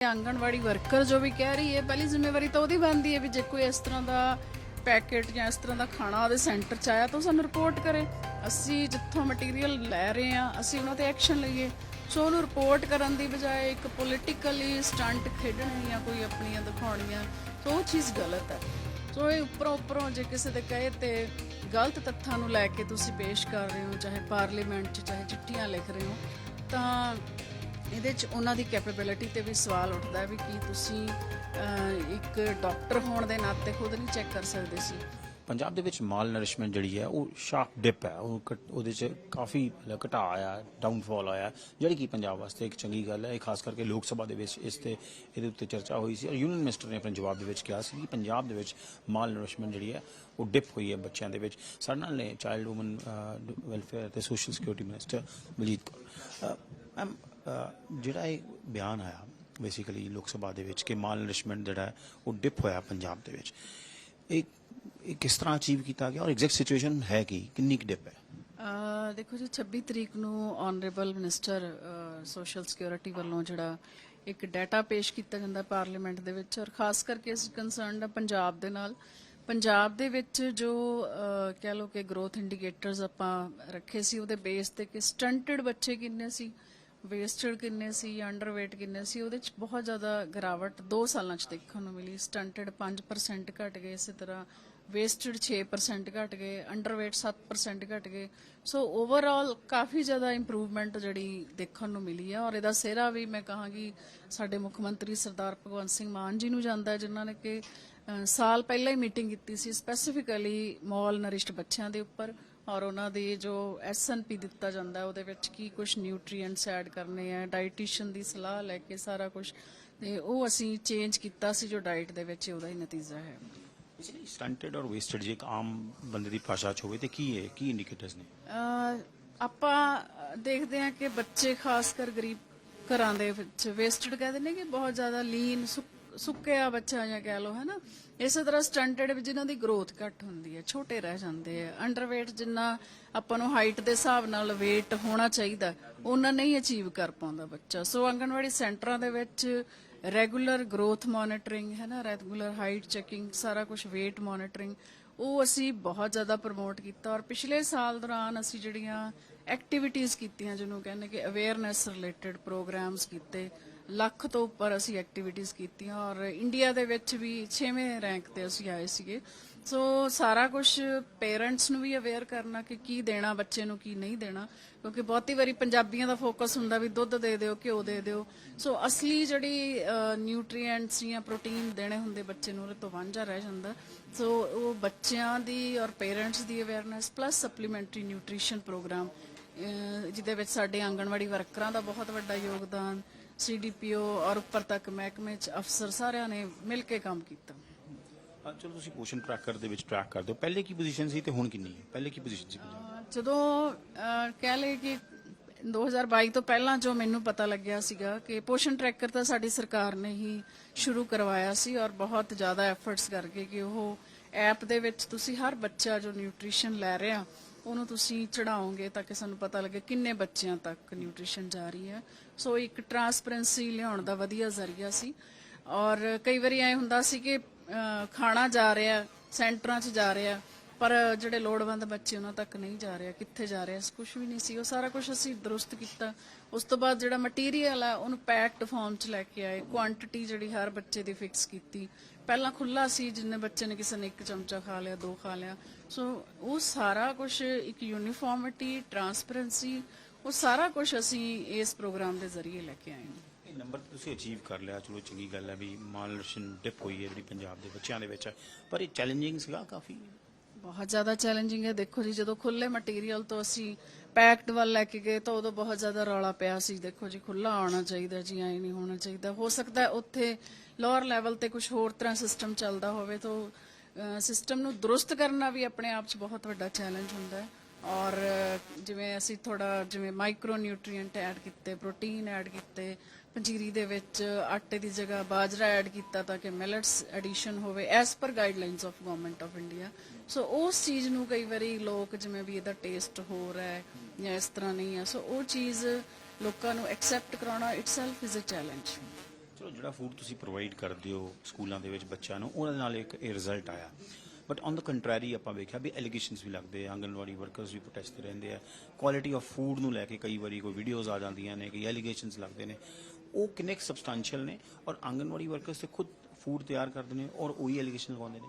Anganwadi worker ਜੋ ਵੀ ਕਹਿ ਰਹੀ ਹੈ, ਪਹਿਲੀ ਜ਼ਿੰਮੇਵਾਰੀ ਤਾਂ ਉਹਦੀ ਬਣਦੀ ਹੈ ਵੀ ਜੇ ਕੋਈ ਇਸ ਤਰ੍ਹਾਂ ਦਾ ਪੈਕੇਟ ਜਾਂ ਇਸ ਤਰ੍ਹਾਂ ਦਾ ਖਾਣਾ ਉਹਦੇ ਸੈਂਟਰ 'ਚ ਆਇਆ ਤਾਂ ਉਹ ਸਾਨੂੰ ਰਿਪੋਰਟ ਕਰੇ। ਅਸੀਂ ਜਿੱਥੋਂ ਮਟੀਰੀਅਲ ਲੈ ਰਹੇ ਹਾਂ, ਅਸੀਂ ਉਹਨਾਂ ਤੇ ਐਕਸ਼ਨ ਲਈਏ। ਸੋ ਉਹਨੂੰ ਰਿਪੋਰਟ ਕਰਨ ਦੀ ਬਜਾਏ ਇੱਕ ਪੋਲੀਟੀਕਲੀ ਸਟੰਟ ਖੇਡਣੇ ਜਾਂ ਕੋਈ ਆਪਣੀਆਂ ਦਿਖਾਉਣੀਆਂ ਸੋ ਉਹ ਚੀਜ਼ ਗਲਤ ਹੈ। ਸੋ ਇਹ ਉੱਪਰੋਂ ਉੱਪਰੋਂ ਜੇ ਕਿਸੇ ਦੇ ਕਹੇ ਤੇ ਗਲਤ ਤੱਥਾਂ ਨੂੰ ਲੈ ਕੇ ਤੁਸੀਂ ਪੇਸ਼ ਕਰ ਰਹੇ ਹੋ, ਚਾਹੇ ਪਾਰਲੀਮੈਂਟ 'ਚ, ਚਾਹੇ ਚਿੱਠੀਆਂ ਲਿਖ ਰਹੇ ਹੋ, ਤਾਂ ਇਹਦੇ 'ਚ ਉਹਨਾਂ ਦੀ ਕੈਪੇਬਿਲਿਟੀ ਤੇ ਵੀ ਸਵਾਲ ਉੱਠਦਾ ਵੀ ਕੀ ਤੁਸੀਂ ਇੱਕ ਡਾਕਟਰ ਹੋਣ ਦੇ ਨਾਤੇ ਖੁਦ ਨਹੀਂ ਚੈੱਕ ਕਰ ਸਕਦੇ ਸੀ। ਪੰਜਾਬ ਦੇ ਵਿੱਚ ਮਾਲ ਨਰਿਸ਼ਮੈਂਟ ਜਿਹੜੀ ਹੈ, ਉਹ ਸ਼ਾਰਪ ਡਿਪ ਹੈ। ਉਹ ਘਟ- ਉਹਦੇ 'ਚ ਕਾਫੀ ਮਤਲਬ ਘਟਾ ਆਇਆ ਡਾਊਨਫਾਲ ਆਇਆ ਜਿਹੜੀ ਕਿ ਪੰਜਾਬ ਵਾਸਤੇ ਇੱਕ ਚੰਗੀ ਗੱਲ ਹੈ। ਇਹ ਖਾਸ ਕਰਕੇ ਲੋਕ ਸਭਾ ਦੇ ਵਿੱਚ ਇਸ ਤੇ, ਇਹਦੇ ਉੱਤੇ ਚਰਚਾ ਹੋਈ ਸੀ। ਔਰ ਯੂਨੀਅਨ ਮਿਨਿਸਟਰ ਨੇ ਆਪਣੇ ਜਵਾਬ ਦੇ ਵਿੱਚ ਕਿਹਾ ਸੀ ਕਿ ਪੰਜਾਬ ਦੇ ਵਿੱਚ ਮਾਲ ਨਰਿਸ਼ਮੈਂਟ ਜਿਹੜੀ ਹੈ, ਉਹ ਡਿਪ ਹੋਈ ਹੈ ਬੱਚਿਆਂ ਦੇ ਵਿੱਚ। ਸਾਡੇ ਨਾਲ ਨੇ ਚਾਈਲਡ ਔਮਨ ਵੈਲਫੇਅਰ ਤੇ social security minister Baljit Kaur. Ma'am ਜਿਹੜਾ ਇਹ ਬਿਆਨ ਆਇਆ ਬੇਸਿਕਲੀ ਲੋਕ ਸਭਾ ਦੇ ਵਿੱਚ ਕਿ ਮਾਲ ਨਰਿਸ਼ਮੈਂਟ ਜਿਹੜਾ ਉਹ ਡਿਪ ਹੋਇਆ ਪੰਜਾਬ ਦੇ ਵਿੱਚ। ਇਹ ਇਹ ਕਿਸ ਤਰ੍ਹਾਂ ਅਚੀਵ ਕੀਤਾ ਗਿਆ ਔਰ ਐਗਜ਼ੈਕਟ ਸਿਚੁਏਸ਼ਨ ਹੈ ਕੀ? ਕਿੰਨੀ ਕੁ ਡਿਪ ਹੈ? ਦੇਖੋ ਜੀ 26 ਤਰੀਕ ਨੂੰ ਆਨਰੇਬਲ ਮਿਨਿਸਟਰ ਸੋਸ਼ਲ ਸਿਕਿਉਰਿਟੀ ਵੱਲੋਂ ਜਿਹੜਾ ਇੱਕ ਡਾਟਾ ਪੇਸ਼ ਕੀਤਾ ਜਾਂਦਾ ਪਾਰਲੀਮੈਂਟ ਦੇ ਵਿੱਚ ਔਰ ਖਾਸ ਕਰਕੇ ਇਸ ਕੰਸਰਨਡ ਪੰਜਾਬ ਦੇ ਨਾਲ। ਪੰਜਾਬ ਦੇ ਵਿੱਚ ਜੋ ਕਹਿ ਲਓ ਕਿ ਗਰੋਥ ਇੰਡੀਕੇਟਰਸ ਆਪਾਂ ਰੱਖੇ ਸੀ, ਉਹਦੇ ਬੇਸ ਤੇ ਕਿ ਸਟੰਟਡ ਬੱਚੇ ਕਿੰਨੇ ਸੀ ਵੇਸਟਡ ਕਿੰਨੇ ਸੀ ਅੰਡਰਵੇਟ ਕਿੰਨੇ ਸੀ, ਉਹਦੇ ਚ ਬਹੁਤ ਜ਼ਿਆਦਾ ਗਿਰਾਵਟ 2 ਸਾਲਾਂ ਚ ਦੇਖਣ ਨੂੰ ਮਿਲੀ। ਸਟੰਟਡ 5% ਘਟ ਗਏ ਇਸੇ ਤਰ੍ਹਾਂ ਵੇਸਟਡ 6% ਘਟ ਗਏ ਅੰਡਰਵੇਟ 7% ਘਟ ਗਏ। ਸੋ ਓਵਰਆਲ ਕਾਫੀ ਜ਼ਿਆਦਾ ਇੰਪਰੂਵਮੈਂਟ ਜਿਹੜੀ ਦੇਖਣ ਨੂੰ ਮਿਲੀ ਹੈ ਔਰ ਇਹਦਾ ਸਿਹਰਾ ਵੀ ਮੈਂ ਕਹਾਂਗੀ ਸਾਡੇ ਮੁੱਖ ਮੰਤਰੀ ਸਰਦਾਰ ਭਗਵੰਤ ਸਿੰਘ ਮਾਨ ਜੀ ਨੂੰ ਜਾਂਦਾ ਹੈ, ਜਿਨ੍ਹਾਂ ਨੇ ਕਿ ਸਾਲ ਪਹਿਲਾਂ ਹੀ ਮੀਟਿੰਗ ਕੀਤੀ ਸੀ ਸਪੈਸੀਫਿਕਲੀ ਮਾਲ ਨਰਿਸ਼ਟ ਬੱਚਿਆਂ ਦੇ ਉੱਪਰ। ਔਰ ਉਹਨਾਂ ਦੀ ਜੋ ਐਸਐਨਪੀ ਦਿੱਤਾ ਜਾਂਦਾ ਉਹਦੇ ਵਿੱਚ ਕੀ ਕੁਝ ਨਿਊਟ੍ਰੀਐਂਟਸ ਐਡ ਕਰਨੇ ਆ ਡਾਈਟੀਸ਼ੀਅਨ ਦੀ ਸਲਾਹ ਲੈ ਕੇ ਸਾਰਾ ਕੁਝ ਤੇ ਉਹ ਅਸੀਂ ਚੇਂਜ ਕੀਤਾ ਸੀ ਜੋ ਡਾਈਟ ਦੇ ਵਿੱਚ ਉਹਦਾ ਹੀ ਨਤੀਜਾ ਹੈ। ਸਟੰਟਡ ਔਰ ਵੇਸਟਡ ਜੇ ਇੱਕ ਆਮ ਬੰਦੇ ਦੀ ਭਾਸ਼ਾ ਚ ਹੋਵੇ ਤੇ ਕੀ ਹੈ ਕੀ ਇੰਡੀਕੇਟਰਸ ਨੇ? ਆਪਾਂ ਦੇਖਦੇ ਹਾਂ ਕਿ ਬੱਚੇ ਖਾਸ ਕਰ ਗਰੀਬ ਘਰਾਂ ਦੇ ਵਿੱਚ ਵੇਸਟਡ ਕਹਿੰਦੇ ਨੇ ਕਿ ਬਹੁਤ ਜ਼ਿਆਦਾ ਲੀਨ ਸੁੱਕਿਆ ਬੱਚਾ ਜਾਂ ਕਹਿ ਲਓ ਹੈ ਇਸੇ ਤਰ੍ਹਾਂ ਸਟੰਟਡ ਜਿਨ੍ਹਾਂ ਦੀ ਗਰੋਥ ਘੱਟ ਹੁੰਦੀ ਹੈ, ਛੋਟੇ ਰਹਿ ਜਾਂਦੇ ਆ। ਅੰਡਰਵੇਟ ਜਿੰਨਾ ਆਪਾਂ ਨੂੰ ਹਾਈਟ ਦੇ ਹਿਸਾਬ ਨਾਲ weight ਹੋਣਾ ਚਾਹੀਦਾ, ਉਹਨਾਂ ਨਹੀਂ ਅਚੀਵ ਕਰ ਪਾਉਂਦਾ ਬੱਚਾ। ਸੋ ਆਂਗਣਵਾੜੀ ਸੈਂਟਰਾਂ ਦੇ ਵਿੱਚ ਰੈਗੂਲਰ ਗਰੋਥ ਮੋਨਿਟਰਿੰਗ ਹੈ ਰੈਗੂਲਰ ਹਾਈਟ ਚੈਕਿੰਗ ਸਾਰਾ ਕੁਝ weight ਮੋਨਿਟਰਿੰਗ ਉਹ ਅਸੀਂ ਬਹੁਤ ਜ਼ਿਆਦਾ ਪ੍ਰਮੋਟ ਕੀਤਾ। ਔਰ ਪਿਛਲੇ ਸਾਲ ਦੌਰਾਨ ਅਸੀਂ ਜਿਹੜੀਆਂ ਐਕਟੀਵਿਟੀਜ਼ ਕੀਤੀਆਂ, ਜਿਹਨੂੰ ਕਹਿੰਦੇ ਕਿ ਅਵੇਅਰਨੈਸ ਰਿਲੇਟਡ ਪ੍ਰੋਗਰਾਮਸ ਕੀਤੇ ਲੱਖ ਤੋਂ ਉੱਪਰ ਅਸੀਂ ਐਕਟੀਵਿਟੀਜ਼ ਕੀਤੀਆਂ ਔਰ ਇੰਡੀਆ ਦੇ ਵਿੱਚ ਵੀ 6ਵੇਂ ਰੈਂਕ ਤੇ ਅਸੀਂ ਆਏ ਸੀਗੇ। ਸੋ ਸਾਰਾ ਕੁਝ ਪੇਰੈਂਟਸ ਨੂੰ ਵੀ ਅਵੇਅਰ ਕਰਨਾ ਕਿ ਕੀ ਦੇਣਾ, ਬੱਚੇ ਨੂੰ ਕੀ ਨਹੀਂ ਦੇਣਾ, ਕਿਉਂਕਿ ਬਹੁਤੀ ਵਾਰੀ ਪੰਜਾਬੀਆਂ ਦਾ ਫੋਕਸ ਹੁੰਦਾ ਵੀ ਦੁੱਧ ਦੇ ਦਿਓ, ਘਿਓ ਦੇ ਦਿਓ। ਸੋ ਅਸਲੀ ਜਿਹੜੀ ਨਿਊਟ੍ਰੀਐਂਟਸ ਜਾਂ ਪ੍ਰੋਟੀਨ ਦੇਣੇ ਹੁੰਦੇ ਬੱਚੇ ਨੂੰ, ਉਹਦੇ ਤੋਂ ਵਾਂਝਾ ਰਹਿ ਜਾਂਦਾ। ਸੋ ਉਹ ਬੱਚਿਆਂ ਦੀ ਔਰ ਪੇਰੈਂਟਸ ਦੀ awareness plus supplementary nutrition programme ਜਿਹਦੇ ਵਿੱਚ ਸਾਡੇ ਆਂਗਣਵਾੜੀ ਵਰਕਰਾਂ ਦਾ ਬਹੁਤ ਵੱਡਾ ਯੋਗਦਾਨ ਸੀਡੀਪੀਓ ਔਰ ਉੱਪਰ ਤੱਕ ਮਹਿਕਮੇ ਚ ਅਫਸਰ ਸਾਰਿਆਂ ਨੇ ਮਿਲ ਕੇ ਕੰਮ ਕੀਤਾ। ਅ, ਚਲੋ ਤੁਸੀਂ ਪੋਸ਼ਨ ਟਰੈਕਰ ਦੇ ਵਿੱਚ ਟਰੈਕ ਕਰਦੇ ਹੋ ਪਹਿਲੇ ਕੀ ਪੋਜੀਸ਼ਨ ਸੀ ਤੇ ਹੁਣ ਕਿੰਨੀ ਹੈ? ਪਹਿਲੇ ਕੀ ਪੋਜੀਸ਼ਨ ਸੀ ਪੰਜਾਬ ਦੀ? ਅਹ ਜਦੋਂ ਅਹ, ਕਹਿ ਲਏ ਕਿ 2022 ਤੋਂ ਪਹਿਲਾਂ ਜੋ ਮੈਨੂੰ ਪਤਾ ਲੱਗਿਆ ਸੀਗਾ ਕਿ ਪੋਸ਼ਨ ਟਰੈਕਰ ਤਾਂ ਸਾਡੀ ਸਰਕਾਰ ਨੇ ਹੀ ਸ਼ੁਰੂ ਕਰਵਾਇਆ ਸੀ ਔਰ ਬਹੁਤ ਜ਼ਿਆਦਾ ਐਫਰਟਸ ਕਰਕੇ ਕਿ ਉਹ ਐਪ ਦੇ ਵਿੱਚ ਤੁਸੀਂ ਹਰ ਬੱਚਾ ਜੋ ਨਿਊਟ੍ਰੀਸ਼ਨ ਲੈ ਰਿਹਾ ਉਹਨੂੰ ਤੁਸੀਂ ਚੜਾਓਗੇ ਤਾਂ ਕਿ ਸਾਨੂੰ ਪਤਾ ਲੱਗੇ ਕਿੰਨੇ ਬੱਚਿਆਂ ਤੱਕ ਨਿਊਟ੍ਰੀਸ਼ਨ ਜਾ ਰਹੀ ਹੈ। ਸੋ ਇੱਕ ਟਰਾਂਸਪਰੈਂਸੀ ਲਿਆਉਣ ਦਾ ਵਧੀਆ ਜ਼ਰੀਆ ਸੀ। ਔਰ ਕਈ ਵਾਰੀ ਐ ਹੁੰਦਾ ਸੀ ਕਿ ਖਾਣਾ ਜਾ ਰਿਹਾ, ਸੈਂਟਰਾਂ 'ਚ ਜਾ ਰਿਹਾ ਪਰ ਜਿਹੜੇ ਲੋੜਵੰਦ ਬੱਚੇ ਉਹਨਾਂ ਤੱਕ ਨਹੀਂ ਜਾ ਰਿਹਾ, ਕਿੱਥੇ ਜਾ ਰਿਹਾ ਕੁਝ ਵੀ ਨਹੀਂ ਸੀ। ਉਹ ਸਾਰਾ ਕੁਝ ਅਸੀਂ ਦਰੁਸਤ ਕੀਤਾ। ਉਸ ਤੋਂ ਬਾਅਦ ਜਿਹੜਾ ਮਟੀਰੀਅਲ ਆ, ਉਹਨੂੰ ਪੈਕਡ ਫਾਰਮ 'ਚ ਲੈ ਕੇ ਆਏ। ਕੁਆਂਟੀਟੀ ਜਿਹੜੀ ਹਰ ਬੱਚੇ ਦੀ ਫਿਕਸ ਕੀਤੀ। ਪਹਿਲਾਂ ਖੁੱਲਾ ਸੀ, ਜਿੰਨੇ ਬੱਚੇ ਨੇ ਕਿਸੇ ਨੇ ਇੱਕ ਚਮਚਾ ਖਾ ਲਿਆ, ਦੋ ਖਾ ਲਿਆ। ਸੋ ਉਹ ਸਾਰਾ ਕੁਝ ਇੱਕ ਯੂਨੀਫਾਰਮਿਟੀ ਟਰਾਂਸਪੇਰੈਂਸੀ ਉਹ ਸਾਰਾ ਕੁਝ ਅਸੀਂ ਇਸ ਪ੍ਰੋਗਰਾਮ ਦੇ ਜ਼ਰੀਏ ਲੈ ਕੇ ਆਏ ਹਾਂ। ਇਹ ਨੰਬਰ ਤੁਸੀਂ ਅਚੀਵ ਕਰ ਲਿਆ। ਚਲੋ, ਚੰਗੀ ਗੱਲ ਹੈ ਵੀ ਮਾਲ ਡਿਪ ਹੋਈ ਹੈ ਜਿਹੜੀ ਪੰਜਾਬ ਦੇ ਬੱਚਿਆਂ ਦੇ ਵਿੱਚ ਪਰ ਇਹ ਚੈਲੰਜਿੰਗ ਸੀਗਾ ਕਾਫੀ। ਬਹੁਤ ਜ਼ਿਆਦਾ ਚੈਲੰਜਿੰਗ ਹੈ। ਦੇਖੋ ਜੀ, ਜਦੋਂ ਖੁੱਲੇ ਮਟੀਰੀਅਲ ਤੋਂ ਅਸੀਂ ਪੈਕਡ ਵੱਲ ਲੈ ਕੇ ਗਏ, ਤਾਂ ਉਦੋਂ ਬਹੁਤ ਜ਼ਿਆਦਾ ਰੌਲਾ ਪਿਆ ਸੀ। ਦੇਖੋ ਜੀ ਖੁੱਲਾ ਆਉਣਾ ਚਾਹੀਦਾ ਜੀ, ਐ ਨਹੀਂ ਹੋਣਾ ਚਾਹੀਦਾ। ਹੋ ਸਕਦਾ ਉੱਥੇ ਲੋਅਰ ਲੈਵਲ ਤੇ ਕੁਝ ਹੋਰ ਤਰ੍ਹਾਂ ਸਿਸਟਮ ਚੱਲਦਾ ਹੋਵੇ, ਤਾਂ ਸਿਸਟਮ ਨੂੰ ਦਰੁਸਤ ਕਰਨਾ ਵੀ ਆਪਣੇ ਆਪ 'ਚ ਬਹੁਤ ਵੱਡਾ ਚੈਲੰਜ ਹੁੰਦਾ ਹੈ। ਔਰ ਜਿਵੇਂ ਅਸੀਂ ਥੋੜਾ ਜਿਵੇਂ ਮਾਈਕਰੋ ਨਿਊਟ੍ਰੀਐਂਟ ਐਡ ਕੀਤੇ ਪ੍ਰੋਟੀਨ ਐਡ ਕੀਤੇ ਪੰਜੀਰੀ ਦੇ ਵਿੱਚ ਆਟੇ ਦੀ ਜਗ੍ਹਾ ਬਾਜਰਾ ਐਡ ਕੀਤਾ ਤਾਂ ਕਿ ਮਿਲਟਸ ਐਡੀਸ਼ਨ ਹੋਵੇ as per guidelines of government of India so ਉਸ ਚੀਜ਼ ਨੂੰ ਕਈ ਵਾਰੀ ਲੋਕ ਜਿਵੇਂ ਵੀ ਇਹਦਾ ਟੇਸਟ ਹੋ ਰਿਹਾ ਹੈ ਜਾਂ ਇਸ ਤਰ੍ਹਾਂ ਨਹੀਂ ਹੈ ਸੋ ਉਹ ਚੀਜ਼ ਲੋਕਾਂ ਨੂੰ ਐਕਸੈਪਟ ਕਰਾਉਣਾ ਇਟਸੈਲਫ ਇਜ਼ ਅ ਚੈਲੰਜ ਚਲੋ, ਜਿਹੜਾ ਫੂਡ ਤੁਸੀਂ ਪ੍ਰੋਵਾਈਡ ਕਰਦੇ ਹੋ ਸਕੂਲਾਂ ਦੇ ਵਿੱਚ ਬੱਚਿਆਂ ਨੂੰ, ਉਹਨਾਂ ਨਾਲ ਇੱਕ ਇਹ ਰਿਜ਼ਲਟ ਆਇਆ। ਬਟ ਔਨ ਦਾ ਕੰਟਰੈਰੀ ਆਪਾਂ ਵੇਖਿਆ ਵੀ ਐਲੀਗੇਸ਼ਨਸ ਵੀ ਲੱਗਦੇ ਆ, ਆਂਗਨਵਾੜੀ ਵਰਕਰਸ ਵੀ ਪ੍ਰੋਟੈਸਟ ਰਹਿੰਦੇ ਆ। ਕੁਆਲਿਟੀ ਆਫ ਫੂਡ ਨੂੰ ਲੈ ਕੇ ਕਈ ਵਾਰੀ ਕੋਈ ਵੀਡੀਓਜ਼ ਆ ਜਾਂਦੀਆਂ ਨੇ ਕਿ ਐਲੀਗੇਸ਼ਨਸ ਲੱਗਦੇ ਨੇ। ਉਹ ਕਿੰਨੇ ਸਬਸਟੈਂਸ਼ੀਅਲ ਨੇ ਔਰ ਆਂਗਨਵਾੜੀ ਵਰਕਰਸ ਤੇ ਖੁਦ ਫੂਡ ਤਿਆਰ ਕਰਦੇ ਨੇ ਔਰ ਉਹੀ ਐਲੀਗੇਸ਼ਨ ਲਗਾਉਂਦੇ ਨੇ?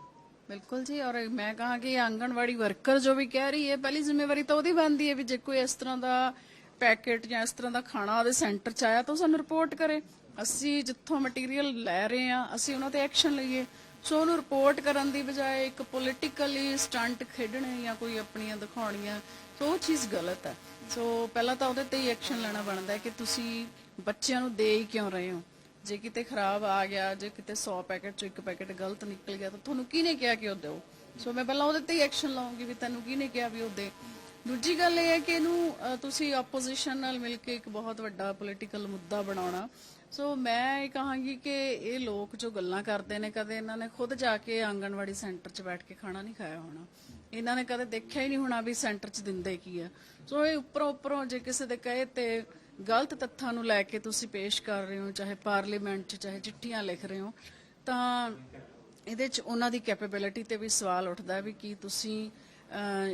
ਬਿਲਕੁਲ ਜੀ, ਔਰ ਮੈਂ ਕਹਾਂ ਕਿ ਆਂਗਣਵਾੜੀ ਵਰਕਰ ਜੋ ਵੀ ਕਹਿ ਰਹੀ ਹੈ, ਪਹਿਲੀ ਜ਼ਿੰਮੇਵਾਰੀ ਤਾਂ ਉਹਦੀ ਬਣਦੀ ਹੈ ਵੀ ਜੇ ਕੋਈ ਇਸ ਤਰ੍ਹਾਂ ਦਾ ਪੈਕੇਟ ਜਾਂ ਇਸ ਤਰ੍ਹਾਂ ਦਾ ਖਾਣਾ ਉਹਦੇ ਸੈਂਟਰ 'ਚ ਆਇਆ ਤਾਂ ਉਹ ਸਾਨੂੰ ਰਿਪੋਰਟ ਕਰੇ। ਅਸੀਂ ਜਿੱਥੋਂ ਮਟੀਰੀਅਲ ਲੈ ਰਹੇ ਆ ਅਸੀਂ ਉਹਨਾਂ ਤੇ ਐਕਸ਼ਨ ਲਈਏ। ਸੋ ਉਹਨੂੰ ਰਿਪੋਰਟ ਕਰਨ ਦੀ ਬਜਾਏ ਇੱਕ ਪੋਲਿਟੀਕਲੀ ਸਟੰਟ ਖੇਡਣੇ ਜਾਂ ਕੋਈ ਆਪਣੀਆਂ ਦਿਖਾਉਣੀਆਂ, ਸੋ ਉਹ ਚੀਜ਼ ਗਲਤ ਹੈ। ਸੋ ਪਹਿਲਾਂ ਤਾਂ ਉਹਦੇ ਤੇ ਹੀ ਐਕਸ਼ਨ ਲੈਣਾ ਬਣਦਾ ਹੈ ਕਿ ਤੁਸੀਂ ਬੱਚਿਆਂ ਨੂੰ ਦੇ ਹੀ ਕਿਉਂ ਰਹੇ ਹੋ? ਜੇ ਕਿਤੇ ਖਰਾਬ ਆ ਗਿਆ, ਜੇ ਕਿਤੇ 100 ਪੈਕੇਟ ਚੋਂ ਇੱਕ ਪੈਕੇਟ ਗਲਤ ਨਿਕਲ ਗਿਆ, ਤਾਂ ਤੁਹਾਨੂੰ ਕਿਹਨੇ ਕਿਹਾ ਕਿ ਉਹ ਦਿਓ? ਸੋ ਮੈਂ ਪਹਿਲਾਂ ਉਹਦੇ ਤੇ ਹੀ ਐਕਸ਼ਨ ਲਵਾਂਗੀ ਵੀ ਤੈਨੂੰ ਕਿਹਨੇ ਕਿਹਾ ਵੀ ਉਹ ਦੇ। ਦੂਜੀ ਗੱਲ ਇਹ ਹੈ ਕਿ ਇਹਨੂੰ ਤੁਸੀਂ ਆਪੋਜੀਸ਼ਨ ਨਾਲ ਮਿਲ ਕੇ ਇੱਕ ਬਹੁਤ ਵੱਡਾ ਪੋਲੀਟੀਕਲ ਮੁੱਦਾ ਬਣਾਉਣਾ। ਸੋ ਮੈਂ ਇਹ ਕਹਾਂਗੀ ਕਿ ਇਹ ਲੋਕ ਜੋ ਗੱਲਾਂ ਕਰਦੇ ਨੇ, ਕਦੇ ਇਹਨਾਂ ਨੇ ਖੁਦ ਜਾ ਕੇ ਆਂਗਣਵਾੜੀ ਸੈਂਟਰ 'ਚ ਬੈਠ ਕੇ ਖਾਣਾ ਨਹੀਂ ਖਾਇਆ ਹੋਣਾ। ਇਹਨਾਂ ਨੇ ਕਦੇ ਦੇਖਿਆ ਹੀ ਨਹੀਂ ਹੋਣਾ ਵੀ ਸੈਂਟਰ 'ਚ ਦਿੰਦੇ ਕੀ ਆ। ਸੋ ਇਹ ਉੱਪਰੋਂ ਉੱਪਰੋਂ ਜੇ ਕਿਸੇ ਦੇ ਕਹੇ ਤੇ ਗਲਤ ਤੱਥਾਂ ਨੂੰ ਲੈ ਕੇ ਤੁਸੀਂ ਪੇਸ਼ ਕਰ ਰਹੇ ਹੋ, ਚਾਹੇ ਪਾਰਲੀਮੈਂਟ 'ਚ, ਚਾਹੇ ਚਿੱਠੀਆਂ ਲਿਖ ਰਹੇ ਹੋ, ਤਾਂ ਇਹਦੇ 'ਚ ਉਹਨਾਂ ਦੀ ਕੈਪੇਬਿਲਿਟੀ ਤੇ ਵੀ ਸਵਾਲ ਉੱਠਦਾ ਵੀ ਕੀ ਤੁਸੀਂ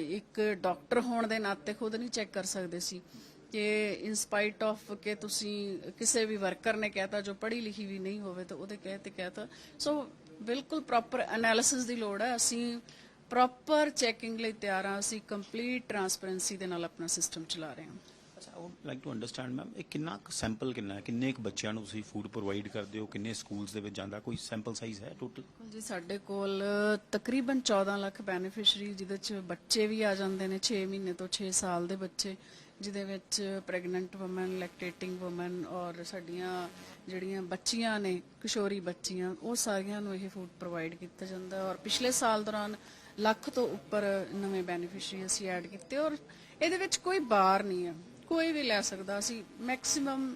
ਇੱਕ ਡਾਕਟਰ ਹੋਣ ਦੇ ਨਾਤੇ ਖੁਦ ਨਹੀਂ ਚੈੱਕ ਕਰ ਸਕਦੇ ਸੀ ਕਿ ਇਨਸਪਾਈਟ ਆਫ ਕਿ ਤੁਸੀਂ ਕਿਸੇ ਵੀ ਵਰਕਰ ਨੇ ਕਹਿਤਾ ਜੋ ਪੜ੍ਹੀ ਲਿਖੀ ਵੀ ਨਹੀਂ ਹੋਵੇ ਤਾਂ ਉਹਦੇ ਕਹੇ ਤੇ ਕਹਿਤਾ ਸੋ ਬਿਲਕੁਲ ਪ੍ਰੋਪਰ ਐਨਾਲਿਸਿਸ ਦੀ ਲੋੜ ਹੈ। ਅਸੀਂ ਪ੍ਰੋਪਰ ਚੈਕਿੰਗ ਲਈ ਤਿਆਰ ਹਾਂ। ਅਸੀਂ ਕੰਪਲੀਟ ਟਰਾਂਸਪੇਰੈਂਸੀ ਦੇ ਨਾਲ ਆਪਣਾ ਸਿਸਟਮ ਚਲਾ ਰਹੇ ਹਾਂ। ਅੱਛਾ I would like to understand ma'am ਇਹ ਕਿੰਨਾ ਸੈਂਪਲ ਕਿੰਨਾ ਹੈ? ਕਿੰਨੇ ਕੁ ਬੱਚਿਆਂ ਨੂੰ ਤੁਸੀਂ ਫੂਡ ਪ੍ਰੋਵਾਈਡ ਕਰਦੇ ਹੋ? ਕਿੰਨੇ ਸਕੂਲਸ ਦੇ ਵਿੱਚ ਜਾਂਦਾ? ਕੋਈ ਸੈਂਪਲ ਸਾਈਜ਼ ਹੈ ਟੋਟਲ ਜੀ, ਸਾਡੇ ਕੋਲ ਤਕਰੀਬਨ 14 ਲੱਖ ਬੈਨੀਫੀਸ਼ੀਅਰੀ ਜਿਹਦੇ ਚ ਬੱਚੇ ਵੀ ਆ ਜਾਂਦੇ ਨੇ 6 ਮਹੀਨੇ ਤੋਂ 6 ਸਾਲ ਦੇ ਬੱਚੇ, ਜਿਹਦੇ ਵਿੱਚ ਪ੍ਰੈਗਨੈਂਟ ਔਮਨ ਲੈਕਟੇਟਿੰਗ ਔਮਨ ਔਰ ਸਾਡੀਆਂ ਜਿਹੜੀਆਂ ਬੱਚੀਆਂ ਨੇ, ਕਿਸ਼ੋਰੀ ਬੱਚੀਆਂ, ਉਹ ਸਾਰੀਆਂ ਨੂੰ ਇਹ ਫੂਡ ਪ੍ਰੋਵਾਈਡ ਕੀਤਾ ਜਾਂਦਾ ਔਰ ਪਿਛਲੇ ਸਾਲ ਦੌਰਾਨ ਲੱਖ ਤੋਂ ਉੱਪਰ ਨਵੇਂ ਬੈਨੀਫੀਸ਼ੀਅਰੀ ਅਸੀਂ ਐਡ ਕੀਤੇ ਔਰ ਇਹਦੇ ਵਿੱਚ ਕੋਈ ਬਾਰ ਨਹੀਂ ਹੈ। ਕੋਈ ਵੀ ਲੈ ਸਕਦਾ। ਅਸੀਂ ਮੈਕਸਿਮਮ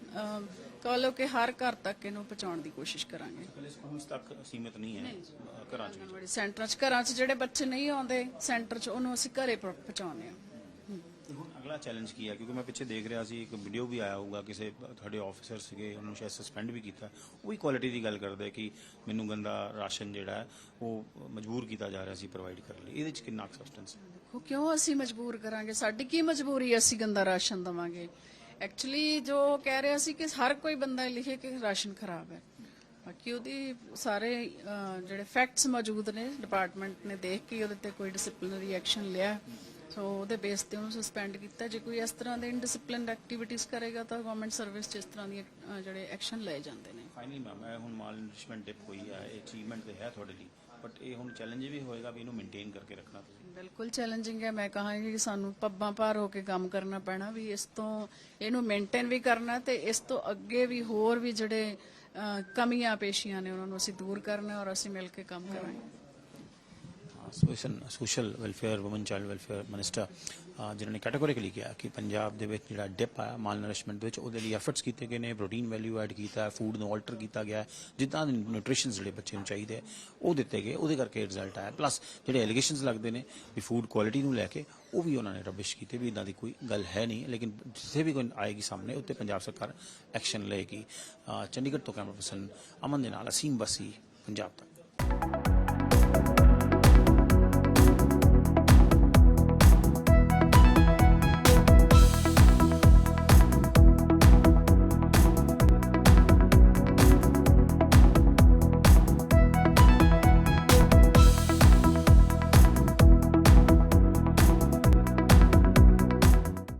ਕਹ ਲਓ ਕਿ ਹਰ ਘਰ ਤੱਕ ਇਹਨੂੰ ਪਹੁੰਚਾਉਣ ਦੀ ਕੋਸ਼ਿਸ਼ ਕਰਾਂਗੇ। ਸਕੂਲਸ ਤੱਕ ਸੀਮਿਤ ਨਹੀਂ ਹੈ। ਅ, ਘਰਾਂ 'ਚ ਵੀ। ਆਂਗਣਵਾੜੀ ਸੈਂਟਰਾਂ 'ਚ ਘਰਾਂ 'ਚ ਜਿਹੜੇ ਬੱਚੇ ਨਹੀਂ ਆਉਂਦੇ ਸੈਂਟਰ 'ਚ ਉਹਨੂੰ ਅਸੀਂ ਘਰੇ ਪਹੁੰ- ਪਹੁੰਚਾਉਂਦੇ ਹਾਂ। ਅਗਲਾ ਚੈਲੰਜ ਕੀ ਹੈ ਕਿਉਂਕਿ ਮੈਂ ਪਿੱਛੇ ਦੇਖ ਰਿਹਾ ਸੀ ਇੱਕ ਵੀਡੀਓ ਵੀ ਆਇਆ ਹੋਊਗਾ ਕਿਸੇ ਤੁਹਾਡੇ ਆਫੀਸਰ ਸੀਗੇ ਉਹਨੂੰ ਸ਼ਾਇਦ ਸਸਪੈਂਡ ਵੀ ਕੀਤਾ। ਉਹ ਹੀ ਦੀ ਗੱਲ ਕਰਦੇ ਕਿ ਮੈਨੂੰ ਗੰਦਾ ਰਾਸ਼ਨ ਜਿਹੜਾ ਹੈ ਉਹ ਮਜਬੂਰ ਕੀਤਾ ਜਾ ਰਿਹਾ ਸੀ ਪ੍ਰੋਵਾਈਡ ਕਰਨ ਲਈ। ਇਹਦੇ 'ਚ ਕਿੰਨਾ ਸਬਸਟੈਂਸ ਹੈ? ਦੇਖੋ ਕਿਉਂ ਅਸੀਂ ਮਜਬੂਰ ਕਰਾਂਗੇ? ਸਾਡੀ ਕੀ ਮਜਬੂਰੀ ਹੈ ਅਸੀਂ ਗੰਦਾ ਰਾਸ਼ਨ ਦਵਾਂਗੇ? ਐਕਚੁਅਲੀ ਜੋ ਕਹਿ ਰਿਹਾ ਸੀ ਕਿ ਹਰ ਕੋਈ ਬੰਦਾ ਲਿਖੇ ਕਿ ਰਾਸ਼ਨ ਖਰਾਬ ਹੈ। ਬਾਕੀ ਉਹਦੀ ਸਾਰੇ ਅਹ, ਜਿਹੜੇ ਫੈਕਟਸ ਮੌਜੂਦ ਨੇ ਡਿਪਾਰਟਮੈਂਟ ਨੇ ਦੇਖ ਕੇ ਉਹਦੇ ਤੇ ਕੋਈ ਡਿਸਪਲਿਨਰੀ ਐਕਸ਼ਨ ਲਿਆ। ਸੋ ਉਹਦੇ ਬੇਸ ਤੇ ਉਹਨੂੰ ਸਸਪੈਂਡ ਕੀਤਾ। ਜੇ ਕੋਈ ਇਸ ਤਰ੍ਹਾਂ ਦੇ ਇਨਡਿਸਪਲਿਨਡ ਐਕਟੀਵਿਟੀਜ਼ ਕਰੇਗਾ ਤਾਂ ਗਵਰਨਮੈਂਟ ਸਰਵਿਸ 'ਚ ਇਸ ਤਰ੍ਹਾਂ ਅਹ, ਜਿਹੜੇ ਐਕਸ਼ਨ ਲਏ ਜਾਂਦੇ ਨੇ। ਫਾਈਨਲੀ ਮੈਮ ਇਹ ਹੁਣ ਮਾਲ ਨਿਊਟ੍ਰੀਸ਼ਨ ਡਿਪ ਹੋਈ ਹੈ ਇਹ ਅਚੀਵਮੈਂਟ ਤੇ ਹੈ ਤੁਹਾਡੇ ਲਈ। ਬਟ ਇਹ ਹੁਣ ਚੈਲੰਜ ਵੀ ਹੋਏਗਾ ਵੀ ਇਹਨੂੰ ਮੇਨਟੇਨ ਕਰਕੇ ਰੱਖਣਾ ਤੁਸੀਂ। ਬਿਲਕੁਲ ਚੈਲੰਜਿੰਗ ਹੈ। ਮੈਂ ਕਹਾਂਗੀ ਕਿ ਸਾਨੂੰ ਪੱਬਾਂ ਭਾਰ ਹੋ ਕੇ ਕੰਮ ਕਰਨਾ ਪੈਣਾ ਵੀ ਇਸ ਤੋਂ ਇਹਨੂੰ ਮੇਨਟੇਨ ਵੀ ਕਰਨਾ ਤੇ ਇਸ ਤੋਂ ਅੱਗੇ ਵੀ ਹੋਰ ਵੀ ਜਿਹੜੇ ਕਮੀਆਂ ਪੇਸ਼ੀਆਂ ਨੇ ਉਹਨਾਂ ਨੂੰ ਅਸੀਂ ਦੂਰ ਕਰਨਾ ਔਰ ਅਸੀਂ ਮਿਲ ਕੇ ਕੰਮ ਕਰਾਂਗੇ social social welfare woman child welfare minister ਜਿਨ੍ਹਾਂ ਨੇ ਕੈਟਾਗੋਰੀਕਲੀ ਕਿਹਾ ਕਿ ਪੰਜਾਬ ਦੇ ਵਿੱਚ ਜਿਹੜਾ ਡਿਪ ਆਇਆ ਮਾਲ ਨਰਿਸ਼ਮੈਂਟ ਦੇ ਵਿੱਚ, ਉਹਦੇ ਲਈ ਐਫਰਟਸ ਕੀਤੇ ਗਏ ਨੇ ਪ੍ਰੋਟੀਨ ਵੈਲਿਊ ਐਡ ਕੀਤਾ ਫੂਡ ਨੂੰ ਆਲਟਰ ਕੀਤਾ ਗਿਆ, ਜਿੱਦਾਂ ਦੇ ਨਿਊਟ੍ਰੀਸ਼ਨਸ ਜਿਹੜੇ ਬੱਚੇ ਨੂੰ ਚਾਹੀਦੇ, ਉਹ ਦਿੱਤੇ ਗਏ, ਉਹਦੇ ਕਰਕੇ ਰਿਜ਼ਲਟ ਆਇਆ। ਪਲੱਸ ਜਿਹੜੇ ਐਲੀਗੇਸ਼ਨਸ ਲੱਗਦੇ ਨੇ ਵੀ ਫੂਡ ਕੁਆਲਿਟੀ ਨੂੰ ਲੈ ਕੇ, ਉਹ ਵੀ ਉਹਨਾਂ ਨੇ ਰਬਿਸ਼ ਕੀਤੇ, ਵੀ ਇਦਾਂ ਦੀ ਕੋਈ ਗੱਲ ਹੈ ਨਹੀਂ, ਲੇਕਿਨ ਜਿੱਥੇ ਵੀ ਕੋਈ ਆਏਗੀ ਸਾਹਮਣੇ, ਉੱਤੇ ਪੰਜਾਬ ਸਰਕਾਰ ਐਕਸ਼ਨ ਲਏਗੀ। ਚੰਡੀਗੜ੍ਹ ਤੋਂ ਕੈਮਰਾ ਪਰਸਨ ਅਮਨ ਦੇ ਨਾਲ ਅਸੀਮ ਬਸੀ, ਪੰਜਾਬ ਤੱਕ।